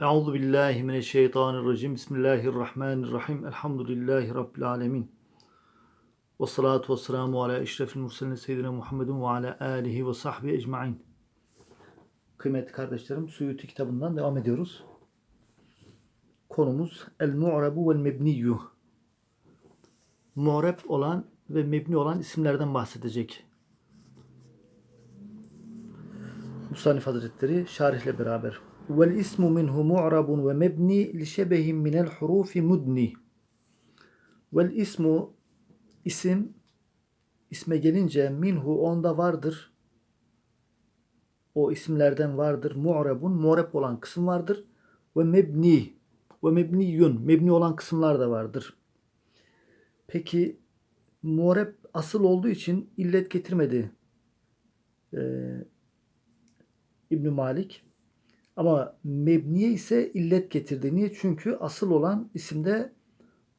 Euzu billahi mineşşeytanirracim. Bismillahirrahmanirrahim. Elhamdülillahi rabbil alamin. Ve salatu vesselamu ala eşrefil murselin seyyidina Muhammedin ve ala alihi ve sahbihi ecmaîn. Kıymetli kardeşlerim, Suyuti kitabından devam ediyoruz. Konumuz el mu'rabu vel mebniyyu. Mu'rab olan ve mebni olan isimlerden bahsedecek. Musannif Hazretleri şarihle beraber. Vel ismu minhu mu'rabun ve mebni li şebehin minel hurufi mudni. İsim isme gelince minhu onda vardır. O isimlerden vardır. Mu'rabun mu'rab olan kısım vardır. Ve mebni ve mebniyun mebni olan kısımlar da vardır. Peki mu'rab asıl olduğu için illet getirmedi. Ee, İbn Malik. Ama mebniye ise illet getirdi. Niye? Çünkü asıl olan isimde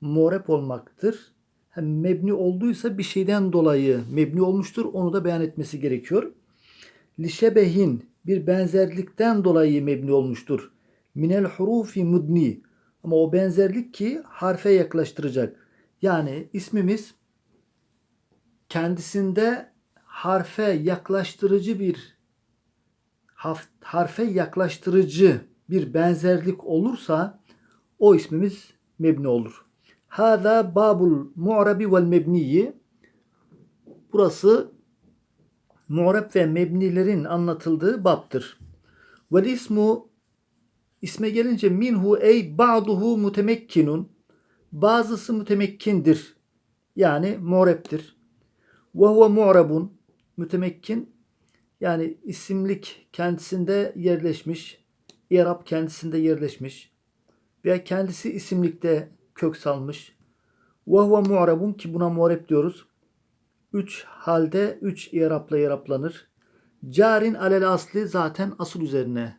morep olmaktır. Hem mebni olduysa bir şeyden dolayı mebni olmuştur. Onu da beyan etmesi gerekiyor. Lişebehin bir benzerlikten dolayı mebni olmuştur. Minel hurufi mudni. Ama o benzerlik ki harfe yaklaştıracak. Yani ismimiz kendisinde harfe yaklaştırıcı bir harfe yaklaştırıcı bir benzerlik olursa o ismimiz mebni olur. Hada babul mu'rabi vel mebniyi Burası mu'rab ve mebnilerin anlatıldığı baptır. Vel ismu isme gelince minhu ey ba'duhu mutemekkinun bazısı mütemekkindir. Yani mu'rab'tir. Ve huve mu'rabun mütemekkin yani isimlik kendisinde yerleşmiş, İrab kendisinde yerleşmiş veya kendisi isimlikte kök salmış. Ve huve mu'rabun ki buna mu'rab diyoruz. Üç halde üç İrab'la İrablanır. Carin alel asli zaten asıl üzerine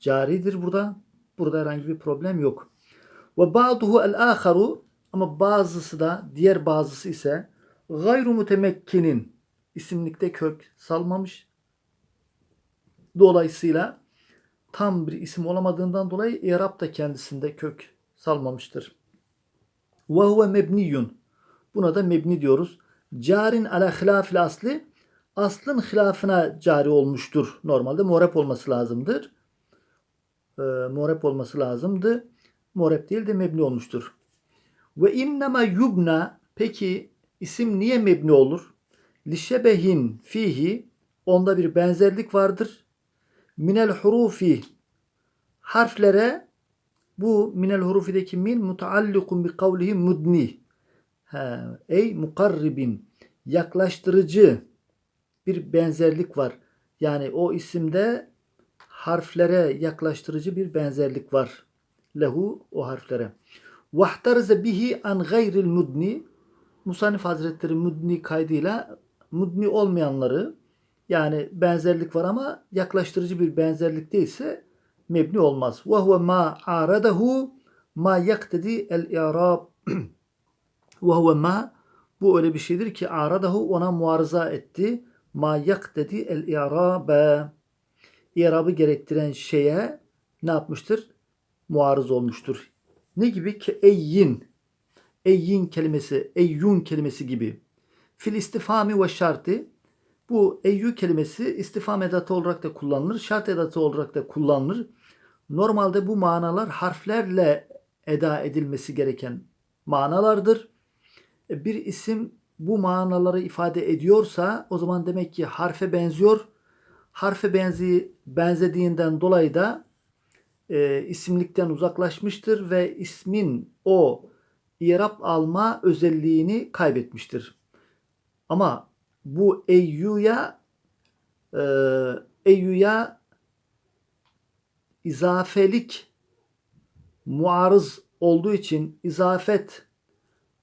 caridir burada. Burada herhangi bir problem yok. Ve ba'duhu el aharu ama bazısı da diğer bazısı ise gayru mutemekkinin isimlikte kök salmamış Dolayısıyla tam bir isim olamadığından dolayı İrab da kendisinde kök salmamıştır. Ve huve mebniyun. Buna da mebni diyoruz. Carin ala hilafil asli. Aslın hilafına cari olmuştur. Normalde morep olması lazımdır. E, morep olması lazımdı. Morep değil de mebni olmuştur. Ve innema yubna. Peki isim niye mebni olur? Lişebehin fihi. Onda bir benzerlik vardır minel hurufi harflere bu minel hurufideki min mutaallikun bi kavlihi mudni. Ha, ey mukarribin yaklaştırıcı bir benzerlik var. Yani o isimde harflere yaklaştırıcı bir benzerlik var. Lehu o harflere. Vahtarze bihi an gayril mudni Musanif Hazretleri mudni kaydıyla mudni olmayanları yani benzerlik var ama yaklaştırıcı bir benzerlik değilse mebni olmaz. Ve huve ma aradahu ma yaktedi el i'rab. Ve huve ma bu öyle bir şeydir ki aradahu ona muarıza etti. Ma yaktedi el i'rabe. İrabı gerektiren şeye ne yapmıştır? Muarız olmuştur. Ne gibi ki eyyin. Eyyin kelimesi, eyyun kelimesi gibi. Fil istifami ve şartı bu eyyü kelimesi istifam edatı olarak da kullanılır, şart edatı olarak da kullanılır. Normalde bu manalar harflerle eda edilmesi gereken manalardır. E, bir isim bu manaları ifade ediyorsa o zaman demek ki harfe benziyor. Harfe benzi, benzediğinden dolayı da e, isimlikten uzaklaşmıştır ve ismin o irab alma özelliğini kaybetmiştir. Ama bu eyyuya e, eyyuya izafelik muarız olduğu için izafet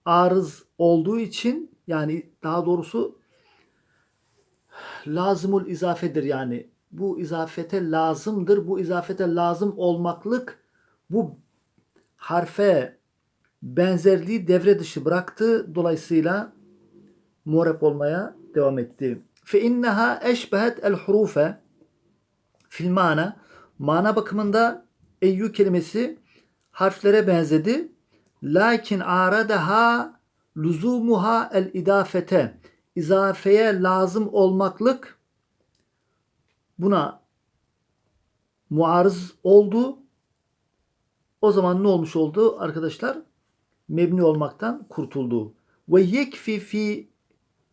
arız olduğu için yani daha doğrusu lazımul izafedir yani bu izafete lazımdır. Bu izafete lazım olmaklık bu harfe benzerliği devre dışı bıraktı. Dolayısıyla muharep olmaya devam etti. Fe inneha eşbehet el hurufe fil mana mana bakımında Eyyü kelimesi harflere benzedi. Lakin aradaha luzumuha el idafete. İzafeye lazım olmaklık buna muarız oldu. O zaman ne olmuş oldu arkadaşlar? Mebni olmaktan kurtuldu. Ve yekfi fi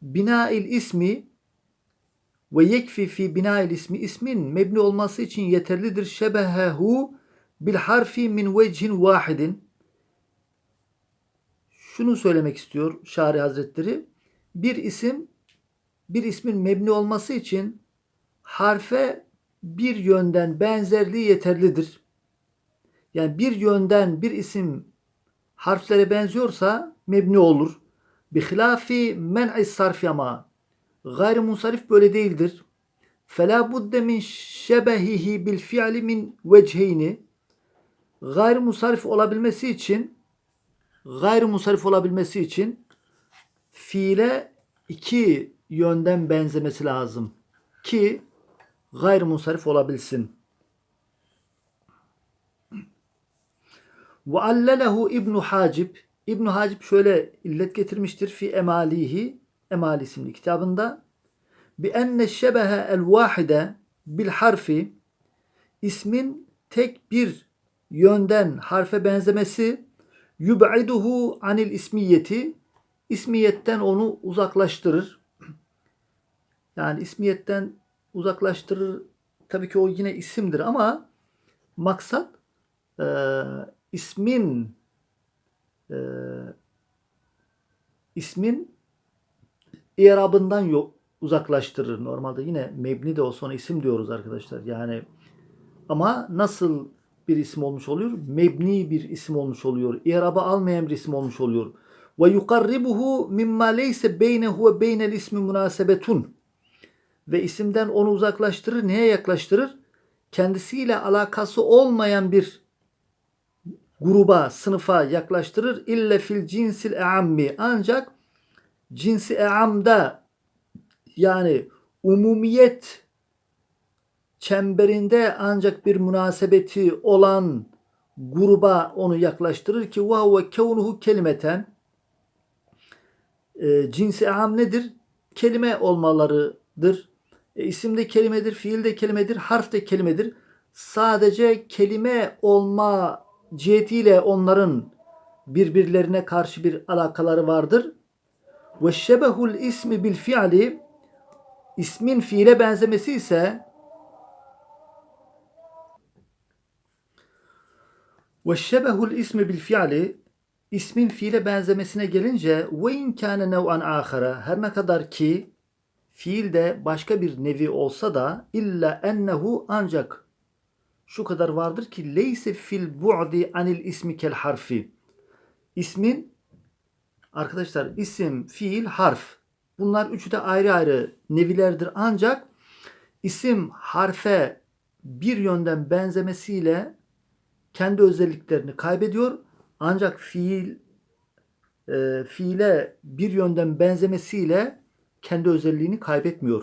bina'il ismi ve yekfi fi bina'il ismi ismin mebni olması için yeterlidir. Şebehehu bil harfi min vechin vahidin. Şunu söylemek istiyor Şari Hazretleri. Bir isim bir ismin mebni olması için harfe bir yönden benzerliği yeterlidir. Yani bir yönden bir isim harflere benziyorsa mebni olur. Bihilafi men'i sarfi ama gayrimunsarif böyle değildir. Fela budde min şebehihi bil fi'li min vecheyni gayrimunsarif olabilmesi için gayrimunsarif olabilmesi için fiile iki yönden benzemesi lazım ki gayrimunsarif olabilsin. Ve allelehu İbn Hacib İbn Hacib şöyle illet getirmiştir. Fi emalihi Emali isimli kitabında. Bi enne şebehe el vahide bil harfi ismin tek bir yönden harfe benzemesi. Yub'iduhu anil ismiyeti. İsmiyetten onu uzaklaştırır. Yani ismiyetten uzaklaştırır. Tabii ki o yine isimdir ama maksat e, ismin e, ismin irabından yok uzaklaştırır. Normalde yine mebni de olsa ona isim diyoruz arkadaşlar. Yani ama nasıl bir isim olmuş oluyor? Mebni bir isim olmuş oluyor. İrabı almayan bir isim olmuş oluyor. Ve yukarribuhu mimma leyse beynehu ve beynel ismi münasebetun. Ve isimden onu uzaklaştırır. Neye yaklaştırır? Kendisiyle alakası olmayan bir gruba, sınıfa yaklaştırır. İlle fil cinsil eammi. Ancak cinsi eamda yani umumiyet çemberinde ancak bir münasebeti olan gruba onu yaklaştırır ki ve huve kevnuhu kelimeten e, cinsi am nedir? Kelime olmalarıdır. E, isim de kelimedir, fiil de kelimedir, harf de kelimedir. Sadece kelime olma cihetiyle onların birbirlerine karşı bir alakaları vardır. Ve şebehul ismi bil fiili ismin fiile benzemesi ise ve şebehul ismi bil fiili ismin fiile benzemesine gelince ve in kâne nev'an âhara her ne kadar ki fiil de başka bir nevi olsa da illa ennehu ancak şu kadar vardır ki leyse fil bu'di anil ismi kel harfi. İsmin arkadaşlar isim, fiil, harf. Bunlar üçü de ayrı ayrı nevilerdir ancak isim harfe bir yönden benzemesiyle kendi özelliklerini kaybediyor. Ancak fiil e, fiile bir yönden benzemesiyle kendi özelliğini kaybetmiyor.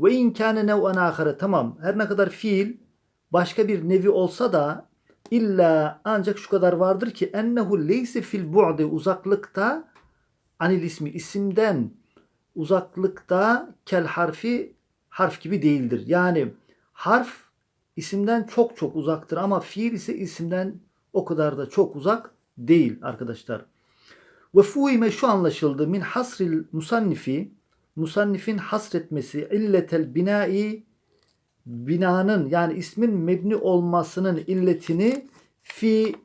Ve in kâne nev'en âhare tamam her ne kadar fiil başka bir nevi olsa da illa ancak şu kadar vardır ki ennehu leyse fil bu'di uzaklıkta anil ismi isimden uzaklıkta kel harfi harf gibi değildir. Yani harf isimden çok çok uzaktır ama fiil ise isimden o kadar da çok uzak değil arkadaşlar. Ve fuime şu anlaşıldı min hasril musannifi musannifin hasretmesi illetel binai binanın yani ismin mebni olmasının illetini fi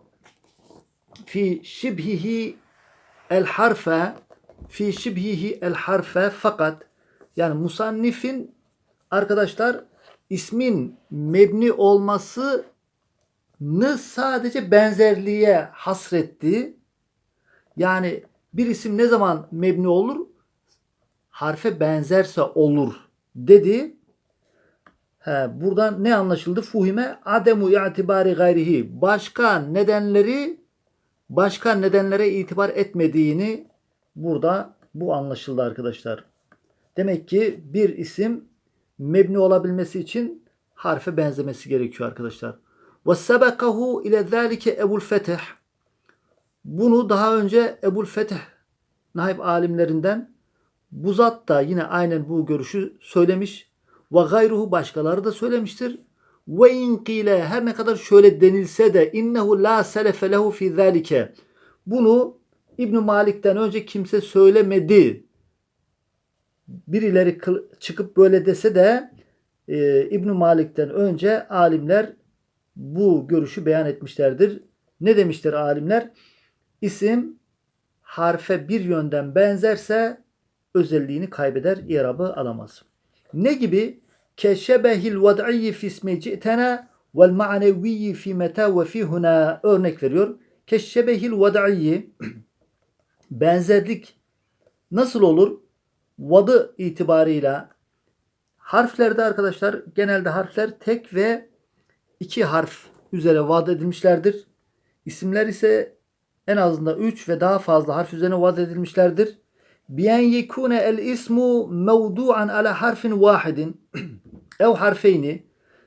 fi şibhihi el harfe fi şibhihi el harfe fakat yani musannifin arkadaşlar ismin mebni olmasını sadece benzerliğe hasretti. Yani bir isim ne zaman mebni olur? Harfe benzerse olur dedi. Buradan ne anlaşıldı? Fuhime ademu itibari gayrihi. Başka nedenleri başka nedenlere itibar etmediğini burada bu anlaşıldı arkadaşlar. Demek ki bir isim mebni olabilmesi için harfe benzemesi gerekiyor arkadaşlar. Ve sebekahu ile zâlike Ebul Fetih. Bunu daha önce Ebul Fetih naib alimlerinden bu zat da yine aynen bu görüşü söylemiş. Ve gayruhu başkaları da söylemiştir. Ve in qile her ne kadar şöyle denilse de innehu la selefe lehu fi zalike. Bunu İbn Malik'ten önce kimse söylemedi. Birileri çıkıp böyle dese de e, İbn Malik'ten önce alimler bu görüşü beyan etmişlerdir. Ne demiştir alimler? İsim harfe bir yönden benzerse özelliğini kaybeder, irabı alamaz. Ne gibi? Keşebehil vad'iyyi fi ismi ci'tena vel ma'neviyyi fi meta ve fi huna örnek veriyor. Keşebehil vad'iyyi benzerlik nasıl olur? Vadı itibarıyla harflerde arkadaşlar genelde harfler tek ve iki harf üzere vaat edilmişlerdir. İsimler ise en azından 3 ve daha fazla harf üzerine vaat edilmişlerdir. Biyen yekune el ismu mevdu'an ala harfin vahidin ev harfeyni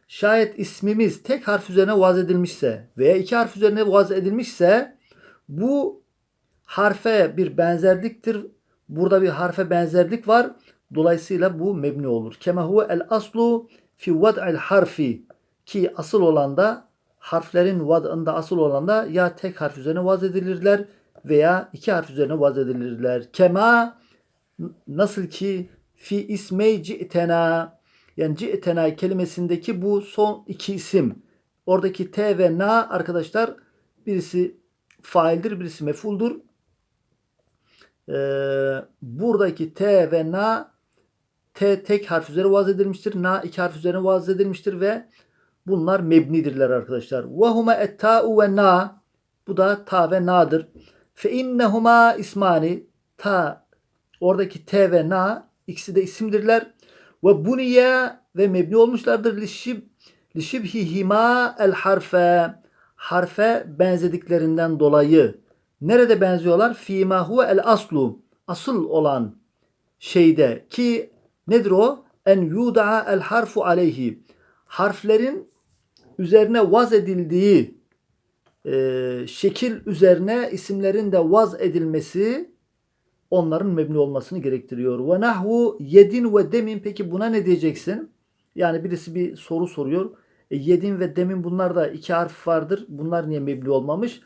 şayet ismimiz tek harf üzerine vaz edilmişse veya iki harf üzerine vaz edilmişse bu harfe bir benzerliktir. Burada bir harfe benzerlik var. Dolayısıyla bu mebni olur. Kema huve el aslu fi vad'il harfi ki asıl olan da harflerin vad'ında asıl olan da ya tek harf üzerine vaz edilirler veya iki harf üzerine vaz edilirler. Kema nasıl ki fi ismey ci'tena yani ci'tena kelimesindeki bu son iki isim oradaki t ve na arkadaşlar birisi faildir birisi mefuldur. Ee, buradaki t ve na t tek harf üzerine vaz edilmiştir. Na iki harf üzerine vaz edilmiştir ve bunlar mebnidirler arkadaşlar. Ve huma et-ta'u ve na bu da ta ve na'dır. Fe innehuma ismani ta oradaki t ve na ikisi de isimdirler. Ve buniye ve mebni olmuşlardır. Lişib lişibhihima el harfe harfe benzediklerinden dolayı. Nerede benziyorlar? Fîmâ huve el aslu. Asıl olan şeyde ki nedir o? En yuda'a el harfu aleyhi. Harflerin üzerine vaz edildiği e, şekil üzerine isimlerin de vaz edilmesi onların mebni olmasını gerektiriyor. Ve nahvu yedin ve demin peki buna ne diyeceksin? Yani birisi bir soru soruyor. E, yedin ve demin bunlar da iki harf vardır. Bunlar niye mebni olmamış?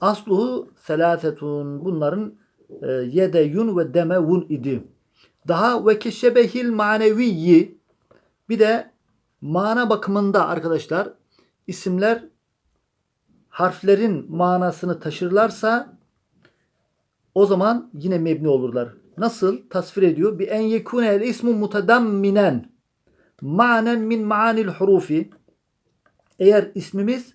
Asluhu selâfetun. Bunların e, yedeyun ve demevun idi. Daha ve keşebehil maneviyyi bir de mana bakımında arkadaşlar isimler harflerin manasını taşırlarsa o zaman yine mebni olurlar. Nasıl? Tasvir ediyor. Bi en yekune el ismu mutadamminen manen min maanil hurufi eğer ismimiz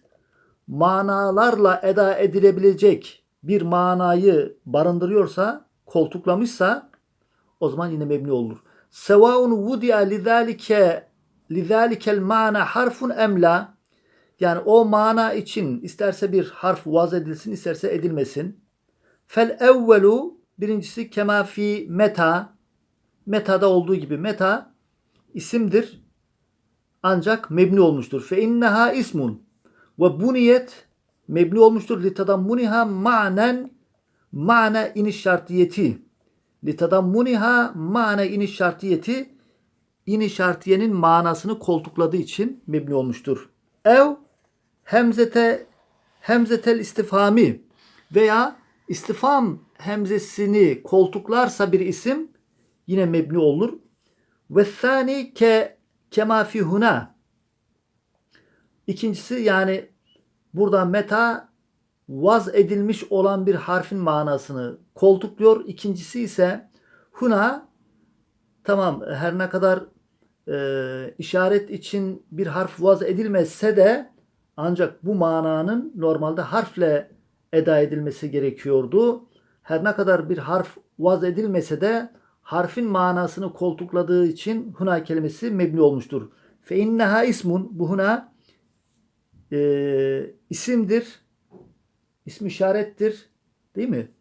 manalarla eda edilebilecek bir manayı barındırıyorsa, koltuklamışsa o zaman yine mebni olur. Sevaun vudi'a lidalike lidalikel mana harfun emla yani o mana için isterse bir harf vaz edilsin, isterse edilmesin. Fel evvelu birincisi kema fi meta metada olduğu gibi meta isimdir ancak mebni olmuştur. Fe inneha ismun ve buniyet mebni olmuştur. Litadammuniha manen mana iniş şartiyeti. Litadammuniha mana iniş şartiyeti iniş şartiyenin manasını koltukladığı için mebni olmuştur. Ev hemzete hemzetel istifami veya istifam hemzesini koltuklarsa bir isim yine mebni olur. Ve thani ke kema fi huna. İkincisi yani burada meta vaz edilmiş olan bir harfin manasını koltukluyor. İkincisi ise huna tamam her ne kadar e, işaret için bir harf vaz edilmezse de ancak bu mananın normalde harfle eda edilmesi gerekiyordu. Her ne kadar bir harf vaz edilmese de harfin manasını koltukladığı için huna kelimesi mebni olmuştur. Fe inneha ismun bu huna e, isimdir. İsm işarettir. Değil mi?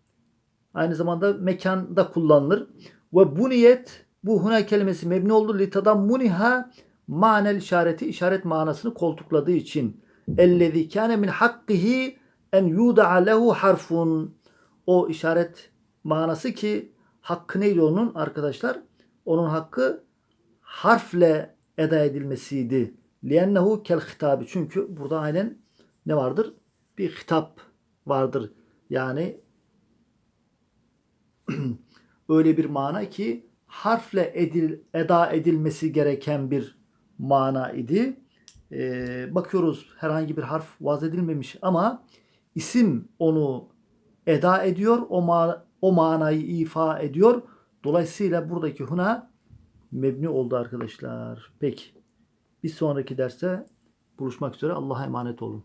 Aynı zamanda mekanda kullanılır. Ve bu niyet bu huna kelimesi mebni oldu. Litadam muniha manel işareti işaret manasını koltukladığı için. ellezî kâne min hakkihi en yuda'a lehu harfun. O işaret manası ki hakkı neydi onun arkadaşlar? Onun hakkı harfle eda edilmesiydi. Liennehu kel hitabi. Çünkü burada aynen ne vardır? Bir hitap vardır. Yani öyle bir mana ki harfle edil, eda edilmesi gereken bir mana idi. Ee, bakıyoruz herhangi bir harf vaz edilmemiş ama isim onu eda ediyor. O, ma o manayı ifa ediyor. Dolayısıyla buradaki huna mebni oldu arkadaşlar. Peki. Bir sonraki derste buluşmak üzere. Allah'a emanet olun.